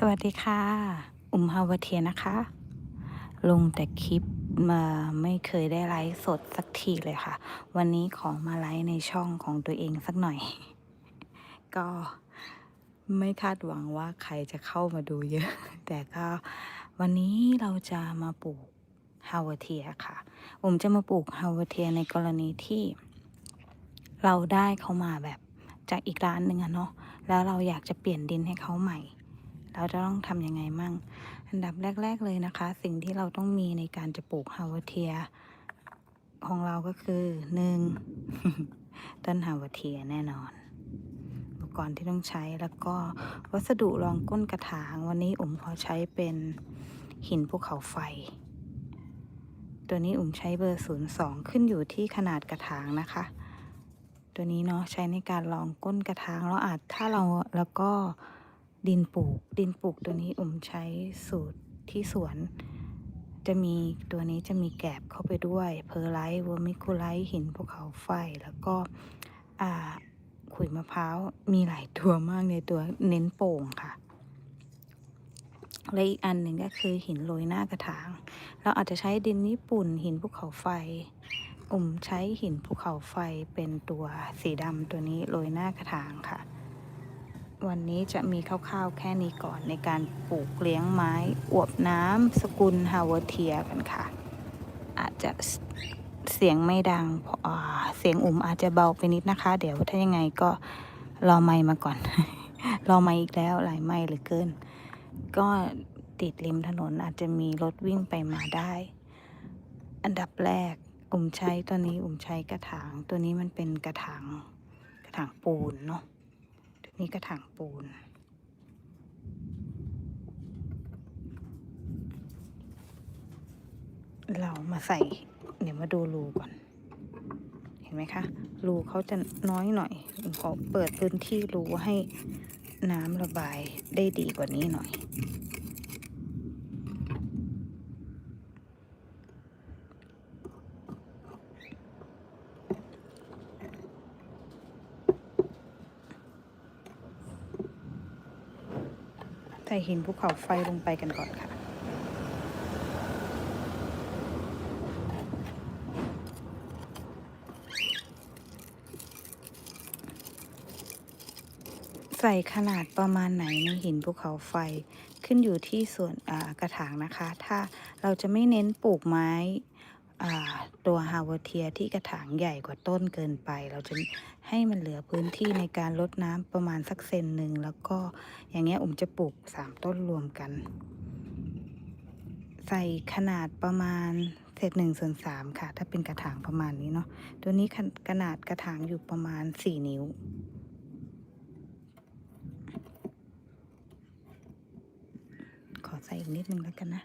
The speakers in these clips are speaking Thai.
สวัสดีค่ะ อุมฮาวเทียนะคะ ลงแต่คลิปมาไม่เคยได้ไลฟ์สดสักทีเลยค่ะ วันนี้ขอมาไลฟ์ในช่องของตัวเองสักหน่อย ก็ไม่คาดหวังว่าใครจะเข้ามาดูเยอะ แต่ก็วันนี้เราจะมาปลูกฮาวเทียค่ะ ผมจะมาปลูกฮาวเทียในกรณีที่ เราได้เขามาแบบจากอีกร้านหนึ่งอะเนาะ แล้วเราอยากจะเปลี่ยนดินให้เขาใหม่ เราจะต้องทำยังไงมั่ง อันดับแรก ๆ เลยนะคะ สิ่งที่เราต้องมีในการจะปลูกฮาวเทีย ของเราก็คือหนึ่งต้นฮาวเทียแน่นอน อุปกรณ์ที่ต้องใช้แล้วก็วัสดุรองก้นกระถางวันนี้อุ๋มขอใช้เป็นหินภูเขาไฟ ตัวนี้อุ๋มใช้เบอร์ศูนย์สองขึ้นอยู่ที่ขนาดกระถางนะคะ ตัวนี้เนาะใช้ในการรองก้นกระถางแล้วอาจถ้าเราแล้วก็ ดินปลูก ดินปลูกตัวนี้อุ๋มใช้สูตรที่สวน จะมีตัวนี้จะมีแกบเข้าไปด้วย เพอร์ไลท์วอร์มิคูไลท์หินภูเขาไฟ แล้วก็ขุยมะพร้าว มีหลายตัวมากในตัวเน้นโป่งค่ะ และอีกอันหนึ่งก็คือหินโรยหน้ากระถาง เราอาจจะใช้ดินญี่ปุ่น หินภูเขาไฟอุ่มใช้หินภูเขาไฟเป็นตัวสีดำตัวนี้โรยหน้ากระถางค่ะ วันนี้จะมีคร่าวๆแค่นี้ก่อนในการปลูกเลี้ยงไม้ อวบน้ำสกุลฮาวเทียกันค่ะ อาจจะเสียงไม่ดังเพราะเสียงอุ่มอาจจะเบาไปนิดนะคะ เดี๋ยวถ้ายังไงก็รอไมค์มาก่อน รอไมค์อีกแล้วหลายไมค์เหลือเกิน ก็ติดริมถนนอาจจะมีรถวิ่งไปมาได้ อันดับแรกอุ่มใช้ตัวนี้อุ่มใช้กระถาง ตัวนี้มันเป็นกระถางกระถางปูนเนาะ นี่กระถางปูน เรามาใส่ เดี๋ยวมาดูรูก่อน เห็นไหมคะ รูเขาจะน้อยหน่อยผมขอเปิดพื้นที่รูให้น้ำระบายได้ดีกว่านี้หน่อย หินภูเขาไฟลงไปกันก่อนค่ะ ใส่ขนาดประมาณไหนในหินภูเขาไฟขึ้นอยู่ที่ส่วนกระถางนะคะ ถ้าเราจะไม่เน้นปลูกไม้ ตัวฮาวเทียที่กระถางใหญ่กว่าต้นเกินไป เราจะให้มันเหลือพื้นที่ในการลดน้ำประมาณสักเซนหนึ่งแล้วก็อย่างเงี้ยผมจะปลูกสามต้นรวมกัน ใส่ขนาดประมาณเศษหนึ่งส่วนสามค่ะ ถ้าเป็นกระถางประมาณนี้เนาะตัวนี้ขนาดกระถางอยู่ประมาณสี่นิ้วขอใส่อีกนิดนึงแล้วกันนะ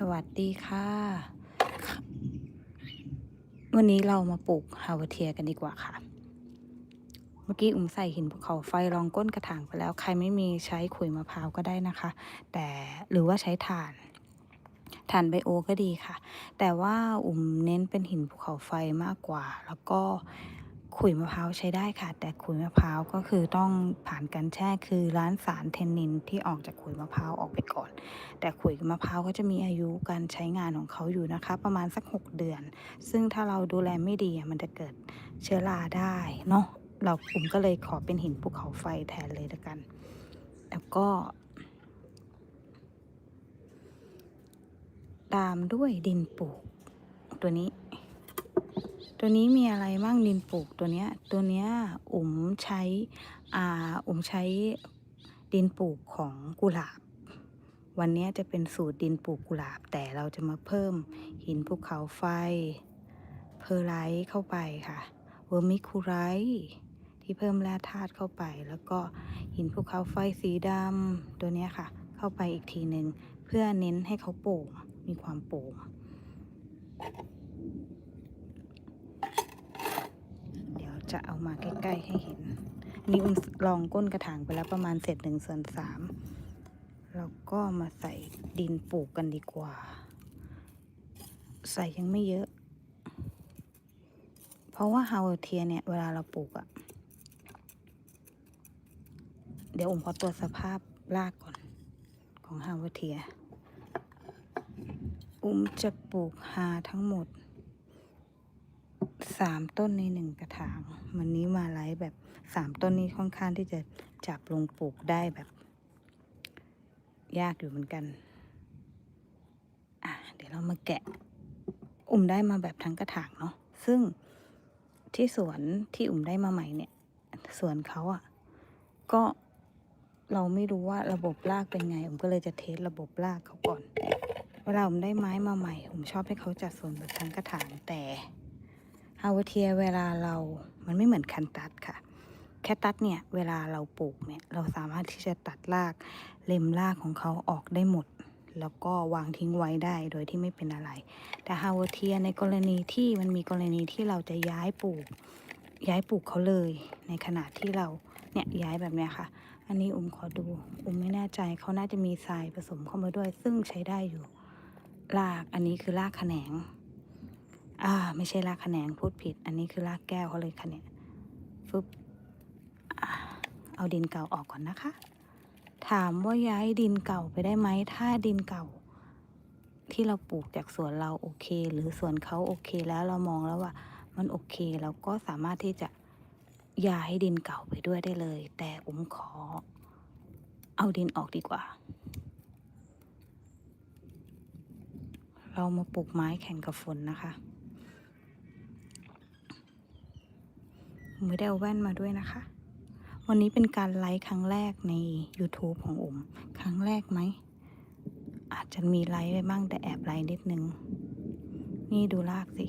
สวัส ดีค่ะ วันนี้เรามาปลูกฮาวเทียกันดีกว่าค่ะ เมื่อกี้อุ้มใส่หินภูเขาไฟรองก้นกระถางไปแล้ว ใครไม่มีใช้ขุยมะพร้าวก็ได้นะคะ แต่หรือว่าใช้ถ่านถ่านไบโอก็ดีค่ะ แต่ว่าอุ้มเน้นเป็นหินภูเขาไฟมากกว่า แล้วก็ ขุยมะพร้าวใช้ได้ค่ะ แต่ขุยมะพร้าวก็คือต้องผ่านการแช่คือร้านสารเทนนินที่ออกจากขุยมะพร้าวออกไปก่อน แต่ขุยมะพร้าวก็จะมีอายุการใช้งานของเขาอยู่นะคะ ประมาณสัก 6 เดือน ซึ่งถ้าเราดูแลไม่ดีมันจะเกิดเชื้อราได้เนาะเราผมก็เลยขอเป็นหินภูเขาไฟแทนเลยละกัน แล้วก็ตามด้วยดินปลูกตัวนี้ ตัวนี้มีอะไรบ้างดินปลูกตัวเนี้ยตัวเนี้ยอุ๋มใช้อ่าอุ๋มใช้ดินปลูกของกุหลาบ วันเนี้ยจะเป็นสูตรดินปลูกกุหลาบ แต่เราจะมาเพิ่มหินภูเขาไฟ เพอร์ไลท์เข้าไปค่ะเวอร์มิคูไรท์ที่เพิ่มแร่ธาตุเข้าไป แล้วก็หินภูเขาไฟสีดำตัวเนี้ยค่ะ เข้าไปอีกทีหนึ่งเพื่อเน้นให้เขาโป่งมีความโป่ง เดี๋ยว จะเอามาใกล้ ๆ ให้เห็น นี่อุ้มลองก้นกระถางไปแล้วประมาณเศษหนึ่งส่วนสามแล้วก็มาใส่ดินปลูกกันดีกว่า ใส่ยังไม่เยอะ เพราะว่าฮาวเทียเนี่ย เวลาเราปลูกอะเดี๋ยวผมขอตรวจสภาพรากก่อน ของฮาวเทีย อุ้มจะปลูกฮาทั้งหมด สามต้นในหนึ่งกระถาง วันนี้มาไลฟ์แบบสามต้นนี้ค่อนข้างที่จะจับลงปลูกได้แบบ ยากอยู่เหมือนกัน อะ เดี๋ยวเรามาแกะ อุ้มได้มาแบบทั้งกระถางเนาะ ซึ่งที่สวนที่อุ้มได้มาใหม่เนี่ย สวนเขาอะ่ะ ก็เราไม่รู้ว่าระบบรากเป็นไงอุ้มก็เลยจะเทสระบบรากเขาก่อน เวลาผมได้ไม้มาใหม่ ผมชอบให้เขาจัดสวนแบบทั้งกระถางแต่ ฮาวเทียเวลาเรา มันไม่เหมือนคันตัดค่ะ แคตัสเนี่ย เวลาเราปลูกเนี่ย เราสามารถที่จะตัดราก เล็มรากของเขาออกได้หมด แล้วก็วางทิ้งไว้ได้โดยที่ไม่เป็นอะไร แต่ฮาวเทียในกรณีที่มันมีกรณีที่เราจะย้ายปลูก ย้ายปลูกเขาเลย ในขณะที่เราเนี่ยย้ายแบบเนี้ยค่ะ อันนี้อุ้มขอดู อุ้มไม่แน่ใจเขาน่าจะมีทรายผสมเข้ามาด้วย ซึ่งใช้ได้อยู่ ราก อันนี้คือรากแขนง อ่า ไม่ใช่รากแขนงพูดผิด อันนี้คือรากแก้วเขาเลยค่ะเนี่ยฟึบเอาดินเก่าออกก่อนนะคะ ถามว่าย้ายดินเก่าไปได้ไหมถ้าดินเก่า ที่เราปลูกจากสวนเราโอเค หรือสวนเขาโอเคแล้วเรามองแล้วว่า มันโอเคเราก็สามารถที่จะย้ายดินเก่าไปด้วยได้เลย แต่อุ้มขอ เอาดินออกดีกว่า เรามาปลูกไม้แข่งกับฝนนะคะ ไม่ได้เอาแว่นมาด้วยนะคะ วันนี้เป็นการไลฟ์ครั้งแรกใน YouTube ของอุ๋มครั้งแรกไหม อาจจะมีไลฟ์ไปบ้างแต่แอบไลฟ์นิดนึง นี่ดูรากสิ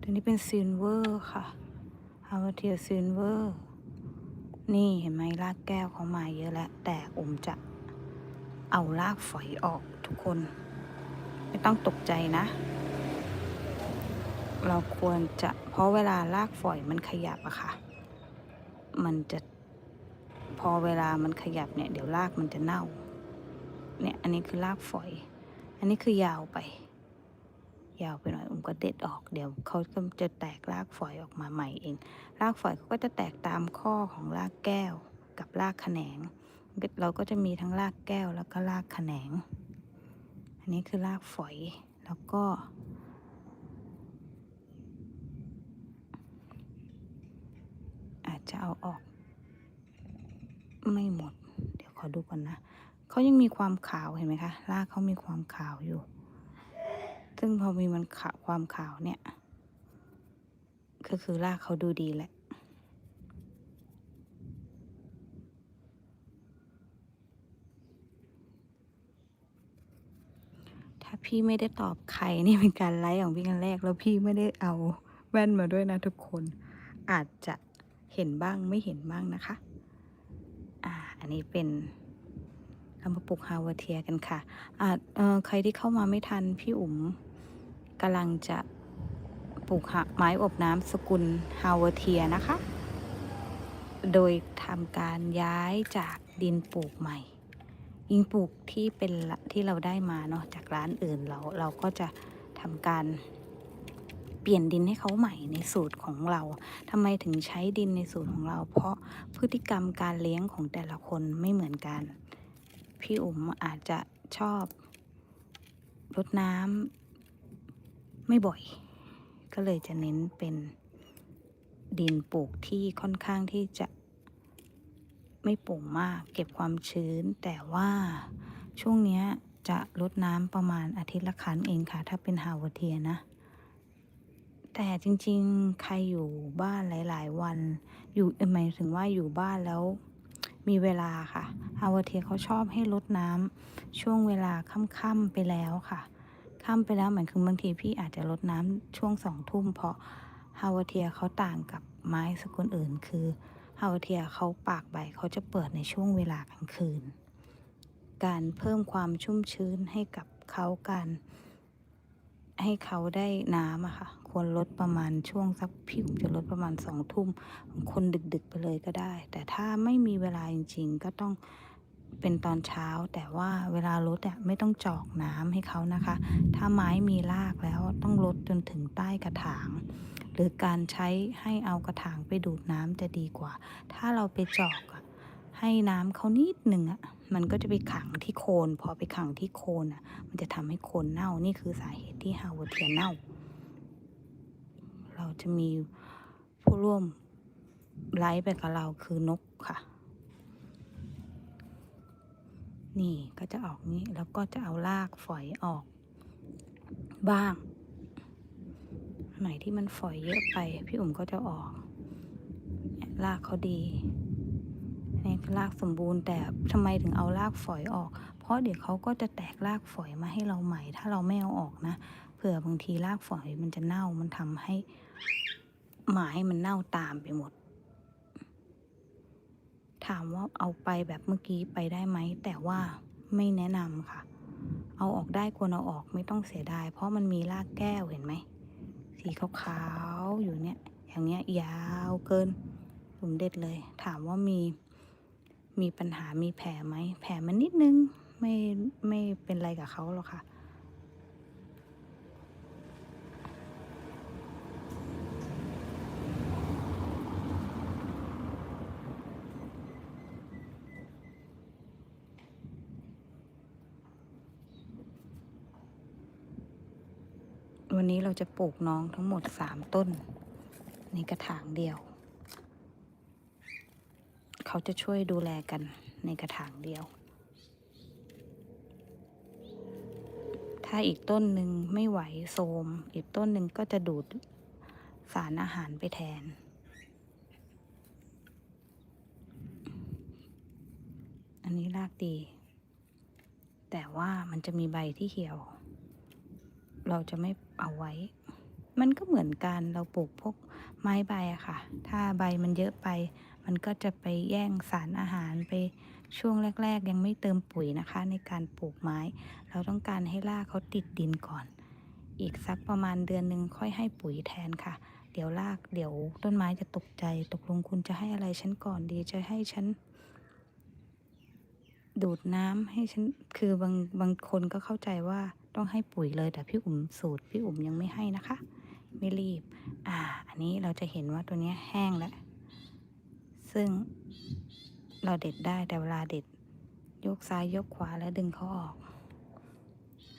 ตัวนี้เป็นซิลเวอร์ค่ะฮาวเทียซิลเวอร์ นี่เห็นไหมรากแก้วเขามาเยอะแล้ว แต่อุ๋มจะเอารากฝอยออกทุกคน ไม่ต้องตกใจนะ เราควรจะเพราะเวลารากฝอยมันขยับอะค่ะ มันจะพอเวลามันขยับเนี่ย เดี๋ยวรากมันจะเน่า เนี่ยอันนี้คือรากฝอย อันนี้คือยาวไป ยาวไปหน่อยผมก็เด็ดออกเดี๋ยวเขาก็จะแตกรากฝอยออกมาใหม่เองรากฝอยเขาก็จะแตกตามข้อของรากแก้วกับรากแขนง เราก็จะมีทั้งรากแก้วแล้วก็รากแขนง อันนี้คือรากฝอยแล้วก็ อาจจะเอาออก ไม่หมด เดี๋ยวขอดูก่อนนะเขายังมีความขาวเห็นไหมคะรากเขามีความขาวอยู่ ซึ่งพอมีมันขาวความขาวเนี่ยก็คือรากเขาดูดีแหละ ถ้าพี่ไม่ได้ตอบใครนี่เป็นการไลฟ์ของพี่กันแรก แล้วพี่ไม่ได้เอาแว่นมาด้วยนะทุกคน อาจจะเห็นบ้างไม่เห็นบ้างนะคะ อ่า อันนี้เป็นเรามาปลูกฮาวเทียกันค่ะอ่าเออใครที่เข้ามาไม่ทันพี่อุ๋มกำลังจะปลูกหะไม้อบน้ำสกุลฮาวเทียนะคะ โดยทำการย้ายจากดินปลูกใหม่ ยิงปลูกที่เป็นที่เราได้มาเนาะจากร้านอื่นเราเราก็จะทำการเปลี่ยนดินให้เขาใหม่ในสูตรของเราทำไมถึงใช้ดินในสูตรของเรา เพราะพฤติกรรมการเลี้ยงของแต่ละคนไม่เหมือนกัน พี่อุ๋มอาจจะชอบรดน้ำไม่บ่อย ก็เลยจะเน้นเป็นดินปลูกที่ค่อนข้างที่จะ ไม่โป่งมาก เก็บความชื้น แต่ว่าช่วงนี้จะลดน้ำประมาณอาทิตย์ละครั้งเองค่ะ ถ้าเป็นฮาวเทียนะ แต่จริงๆ ใครอยู่บ้านหลาย ๆ วัน อยู่หมายถึงว่าอยู่บ้านแล้วมีเวลาค่ะฮาวเทียเขาชอบให้ลดน้ำช่วงเวลาค่ำๆไปแล้วค่ะค่ำไปแล้วเหมือนคือบางทีพี่อาจจะลดน้ำช่วงสองทุ่มเพราะฮาวเทียเขาต่างกับไม้สกุลอื่นคือ เฮาเทียเขาปากใบเขาจะเปิดในช่วงเวลากลางคืน การเพิ่มความชุ่มชื้นให้กับเขาการให้เขาได้น้ำอะค่ะ ควรลดประมาณช่วงสักพี่อุ๋มจะลดประมาณสองทุ่มคนดึกๆไปเลยก็ได้ แต่ถ้าไม่มีเวลาจริง ๆ ก็ต้อง เป็นตอนเช้า แต่ว่าเวลาลดอะไม่ต้องจอกน้ำให้เขานะคะ ถ้าไม้มีรากแล้วต้องลดจนถึงใต้กระถาง หรือการใช้ให้เอากระถางไปดูดน้ำจะดีกว่า ถ้าเราไปจอกอะให้น้ำเขานิดหนึ่งอะมันก็จะไปขังที่โคน พอไปขังที่โคนอะ มันจะทำให้โคนเน่านี่คือสาเหตุที่ฮาวเทียนเน่า เราจะมีผู้ร่วมไลฟ์ไปกับเราคือนกค่ะ นี่ก็จะออกนี้แล้วก็จะเอารากฝอยออก บ้างไหนที่มันฝอยเยอะไป พี่อุ๋มก็จะออกเนี่ยรากเขาดีนี่คือรากสมบูรณ์แต่ทำไมถึงเอารากฝอยออก เพราะเดี๋ยวเขาก็จะแตกรากฝอยมาให้เราใหม่ ถ้าเราไม่เอาออกนะเผื่อบางทีรากฝอยมันจะเน่ามันทำให้ไม้มันเน่าตามไปหมด ถามว่าเอาไปแบบเมื่อกี้ไปได้ไหม แต่ว่าไม่แนะนำค่ะ เอาออกได้ควรเอาออกไม่ต้องเสียดาย เพราะมันมีรากแก้วเห็นไหม สีขาวๆอยู่เนี่ย อย่างเงี้ยยาวเกินผมเด็ดเลย ถามว่ามีมีปัญหามีแผลไหม แผลมันนิดนึง ไม่ไม่เป็นไรกับเขาหรอกค่ะ วันนี้เราจะปลูกน้องทั้งหมดสามต้น ในกระถางเดียว เขาจะช่วยดูแลกันในกระถางเดียว ถ้าอีกต้นหนึ่งไม่ไหวโทมอีกต้นหนึ่งก็จะดูดสารอาหารไปแทน อันนี้รากดี แต่ว่ามันจะมีใบที่เหี่ยว เราจะไม่ เอาไว้ มันก็เหมือนกันเราปลูกพวกไม้ใบอะค่ะ ถ้าใบมันเยอะไป มันก็จะไปแย่งสารอาหารไปช่วงแรก ๆ ยังไม่เติมปุ๋ยนะคะ ในการปลูกไม้ เราต้องการให้รากเขาติดดินก่อน อีกสักประมาณเดือนหนึ่งค่อยให้ปุ๋ยแทนค่ะ เดี๋ยวรากเดี๋ยวต้นไม้จะตกใจ ตกลงคุณจะให้อะไรฉันก่อนดีจะให้ฉันดูดน้ำให้ฉันคือบางบางคนก็เข้าใจว่า ต้องให้ปุ๋ยเลย แต่พี่อุ๋มสูตรพี่อุ๋มยังไม่ให้นะคะ ไม่รีบ อ่า อันนี้เราจะเห็นว่าตัวนี้แห้งแล้ว ซึ่งเราเด็ดได้แต่เวลาเด็ด ยกซ้ายยกขวาแล้วดึงเขาออก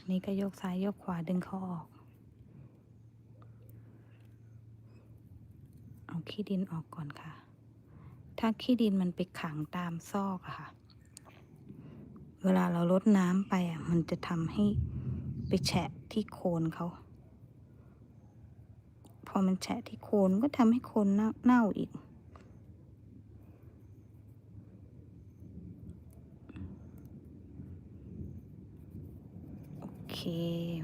นี่ก็ยกซ้ายยกขวาดึงเขาออก เอาขี้ดินออกก่อนค่ะ ถ้าขี้ดินมันไปขังตามซอกอะค่ะ เวลาเราลดน้ำไปอะมันจะทำให้ ไปแฉะที่โคนเขา พอมันแฉะที่โคนก็ทำให้โคนเน่าเน่าอีก โอเค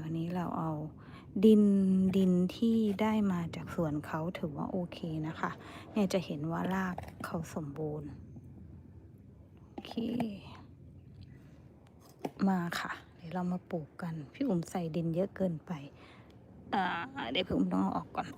วันนี้เราเอาดินดินที่ได้มาจากสวนเขาถือว่าโอเคนะคะ เนี่ยจะเห็นว่ารากเขาสมบูรณ์ โอเค มาค่ะ ดี๋ยวเรามาปลูกกัน พี่อุ๋มใส่ดินเยอะเกินไปเดี๋ยวพี่อุ๋มต้องเอาออกก่อน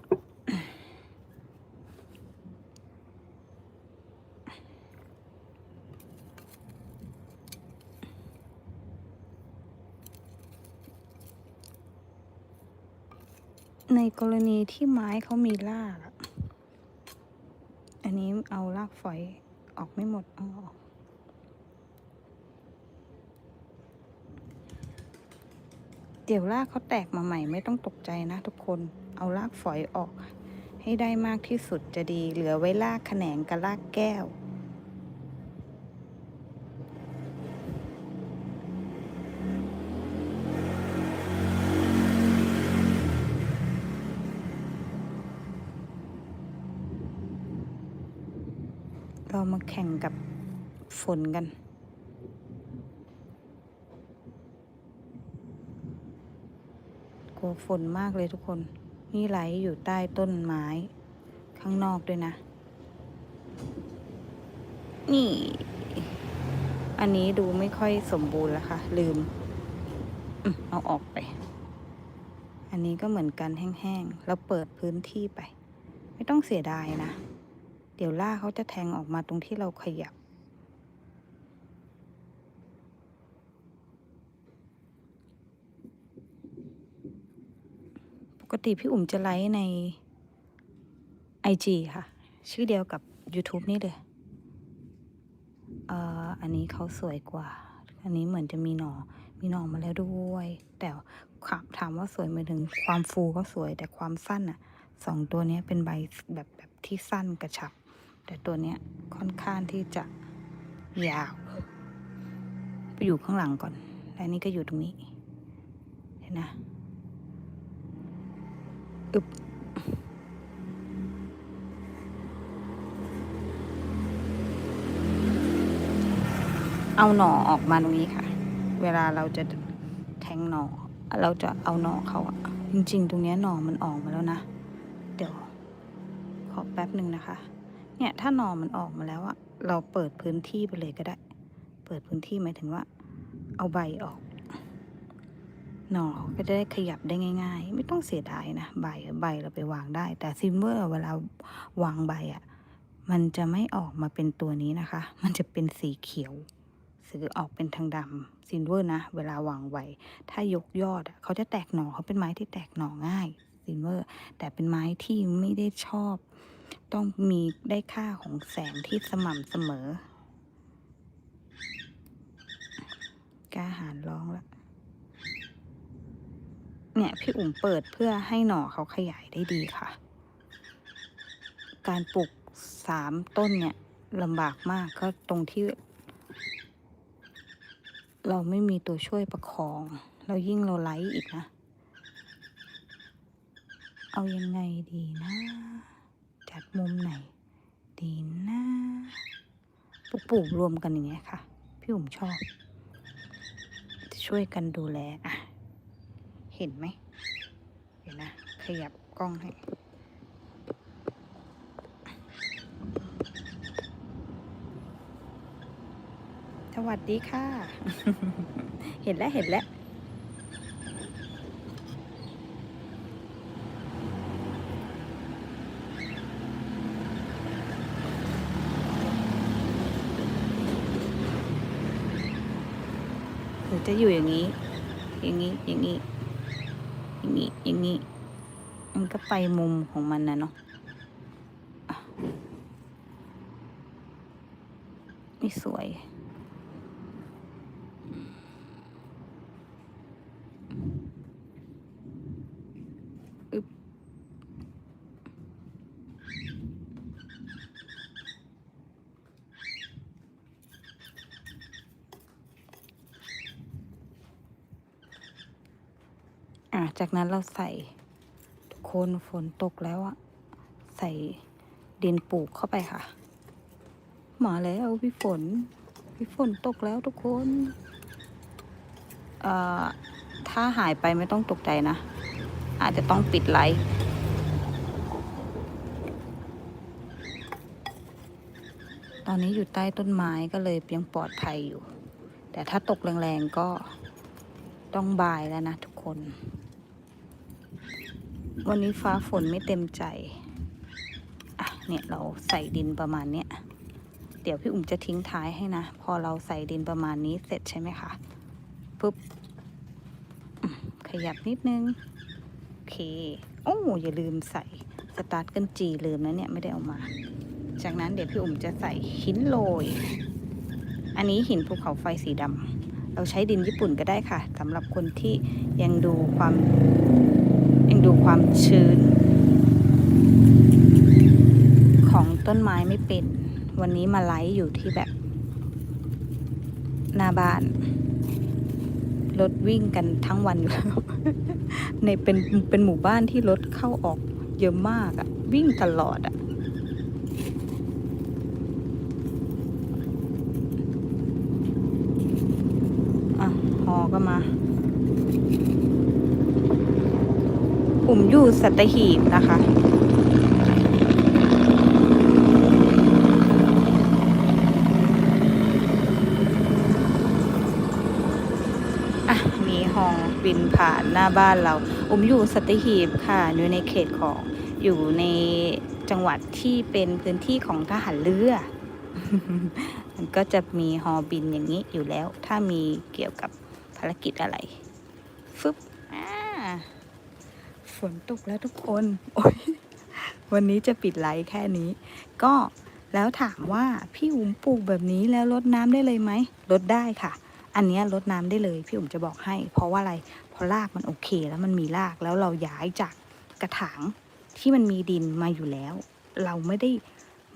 ในกรณีที่ไม้เขามีรากอันนี้เอารากฝอยออกไม่หมดเอาออก เดี๋ยวรากเขาแตกมาใหม่ไม่ต้องตกใจนะทุกคน เอารากฝอยออก ให้ได้มากที่สุดจะดี เหลือไว้รากแขนงกับรากแก้ว เรามาแข่งกับฝนกัน ก ลัวฝนมากเลยทุกคน นี่ไหลอยู่ใต้ต้นไม้ ข้างนอกด้วยนะ นี่ อันนี้ดูไม่ค่อยสมบูรณ์แล้วค่ะ ลืมเอาออกไป อันนี้ก็เหมือนกันแห้งๆเราเปิดพื้นที่ไป ไม่ต้องเสียดายนะ เดี๋ยวล่าเขาจะแทงออกมาตรงที่เราขยับ ติพี่อุ๋มจะไลฟ์ใน IG ค่ะ ชื่อเดียวกับ YouTube นี่เลยเอ่ออันนี้เขาสวยกว่า อันนี้เหมือนจะมีหนอมีหนอมาแล้วด้วย แต่ถามว่าสวยหมายถึงความฟูก็สวยแต่ความสั้นอะสองตัวนี้เป็นใบแบบแบบที่สั้นกระชับ แต่ตัวนี้ค่อนข้างที่จะยาว ไปอยู่ข้างหลังก่อน และนี่ก็อยู่ตรงนี้ เห็นนะ อึบเอาหน่อออกมาตรงนี้ค่ะ เวลาเราจะแทงหน่อ เราจะเอาหน่อเขาอะจริง ๆ ตรงนี้หน่อมันออกมาแล้วนะ เดี๋ยว ขอแป๊บหนึ่งนะคะ เนี่ยถ้าหน่อมันออกมาแล้วอะเราเปิดพื้นที่ไปเลยก็ได้ เปิดพื้นที่หมายถึงว่า เอาใบออก หน่อก็จะได้ขยับได้ง่าย ๆ ไม่ต้องเสียดายนะใบใบเราไปวางได้ แต่ซิมเวอร์เวลาวางใบอะมันจะไม่ออกมาเป็นตัวนี้นะคะ มันจะเป็นสีเขียวสีอออกเป็นทางดำซินเวอร์นะ เวลาวางใบถ้ายกยอดเขาจะแตกหน่อเขาเป็นไม้ที่แตกหน่อง่ายซินเวอร์ แต่เป็นไม้ที่ไม่ได้ชอบ ต้องมีได้ค่าของแสงที่สม่ำเสมอกล้าหารร้องละ เนี่ยพี่อุ๋มเปิดเพื่อให้หน่อเขาขยายได้ดีค่ะ การปลูกสามต้นเนี่ยลำบากมากก็ตรงที่ เราไม่มีตัวช่วยประคอง เรายิ่งเราไลฟ์อีกนะ เอายังไงดีนะ จัดมุมไหน ดีนะปลูกปลูกรวมกันอย่างเงี้ยค่ะ พี่อุ๋มชอบจะช่วยกันดูแลอะ เห็นไหม เดี๋ยวนะ ขยับกล้องให้ สวัสดีค่ะ เห็นแล้วเห็นแล้วหรือจะอยู่อย่างนี้ อย่างนี้ อย่างนี้ อย่างนี้อย่างนี้ มันก็ไปมุมของมันนะเนาะไม่สวย อึบอ่ะจากนั้นเราใส่ทุกคนฝนตกแล้วอะใส่ดินปลูกเข้าไปค่ะ มาแล้วพี่ฝน พี่ฝนตกแล้วทุกคนเอ่อถ้าหายไปไม่ต้องตกใจนะ อาจจะต้องปิดไลฟ์ตอนนี้อยู่ใต้ต้นไม้ก็เลยยังปลอดภัยอยู่ แต่ถ้าตกแรงๆก็ต้องบายแล้วนะทุกคน วันนี้ฟ้าฝนไม่เต็มใจ อะ เนี่ยเราใส่ดินประมาณเนี้ย เดี๋ยวพี่อุ๋มจะทิ้งท้ายให้นะ พอเราใส่ดินประมาณนี้เสร็จใช่ไหมคะ ปุ๊บ ขยับนิดนึง โอเค โอ้อย่าลืมใส่สตาร์ทกันจีลืมนะเนี่ยไม่ได้เอามา จากนั้นเดี๋ยวพี่อุ๋มจะใส่หินโรย อันนี้หินภูเขาไฟสีดำเราใช้ดินญี่ปุ่นก็ได้ค่ะสำหรับคนที่ยังดูความ ดูความชื้น ของต้นไม้ไม่เป็น วันนี้มาไลฟ์อยู่ที่แบบหน้าบ้าน รถวิ่งกันทั้งวันอยู่แล้ว ในเป็นเป็นหมู่บ้านที่รถเข้าออกเยอะมากอะวิ่งตลอดอะอะฮอก็มา อยู่สัตหีบนะคะอะมีฮอบินผ่านหน้าบ้านเราอุมอยู่สัตหีบค่ะ อยู่ในเขตของอยู่ในจังหวัดที่เป็นพื้นที่ของทหารเรือ มันก็จะมีฮอบินอย่างนี้อยู่แล้ว ถ้ามีเกี่ยวกับภารกิจอะไร ฟึบ ฝนตกแล้วทุกคนโอ้ยวันนี้จะปิดไลฟ์แค่นี้ ก็แล้วถามว่าพี่อุ๋มปลูกแบบนี้แล้วลดน้ำได้เลยไหมลดได้ค่ะ อันเนี้ยลดน้ำได้เลย พี่อุ๋มจะบอกให้ เพราะว่าอะไรเพราะรากมันโอเค แล้วมันมีรากแล้วเราย้ายจากกระถางที่มันมีดินมาอยู่แล้ว เราไม่ได้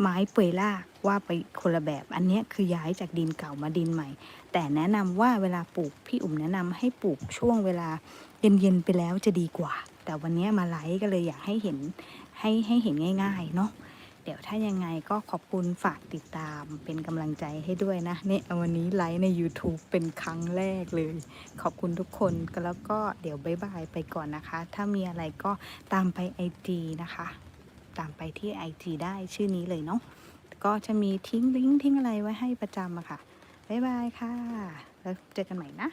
ไม้เปื่อยรากว่าไปคนละแบบ อันเนี้ยคือย้ายจากดินเก่ามาดินใหม่ แต่แนะนำว่าเวลาปลูกพี่อุ๋มแนะนำให้ปลูกช่วงเวลาเย็นๆไปแล้วจะดีกว่า แต่วันนี้มาไลฟ์ก็เลยอยากให้เห็นให้ให้เห็นง่าย ๆ เนาะเดี๋ยวถ้ายังไงก็ขอบคุณฝากติดตามเป็นกำลังใจให้ด้วยนะเนี่ยวันนี้ไลฟ์ใน YouTube เป็นครั้งแรกเลย ขอบคุณทุกคนก็แล้วก็เดี๋ยวบายบายไปก่อนนะคะ ถ้ามีอะไรก็ตามไปไอจีนะคะ ตามไปที่ไอจีได้ชื่อนี้เลยเนาะก็จะมีทิ้งลิงก์ทิ้งอะไรไว้ให้ประจำอะค่ะบายบายค่ะ แล้วเจอกันใหม่นะ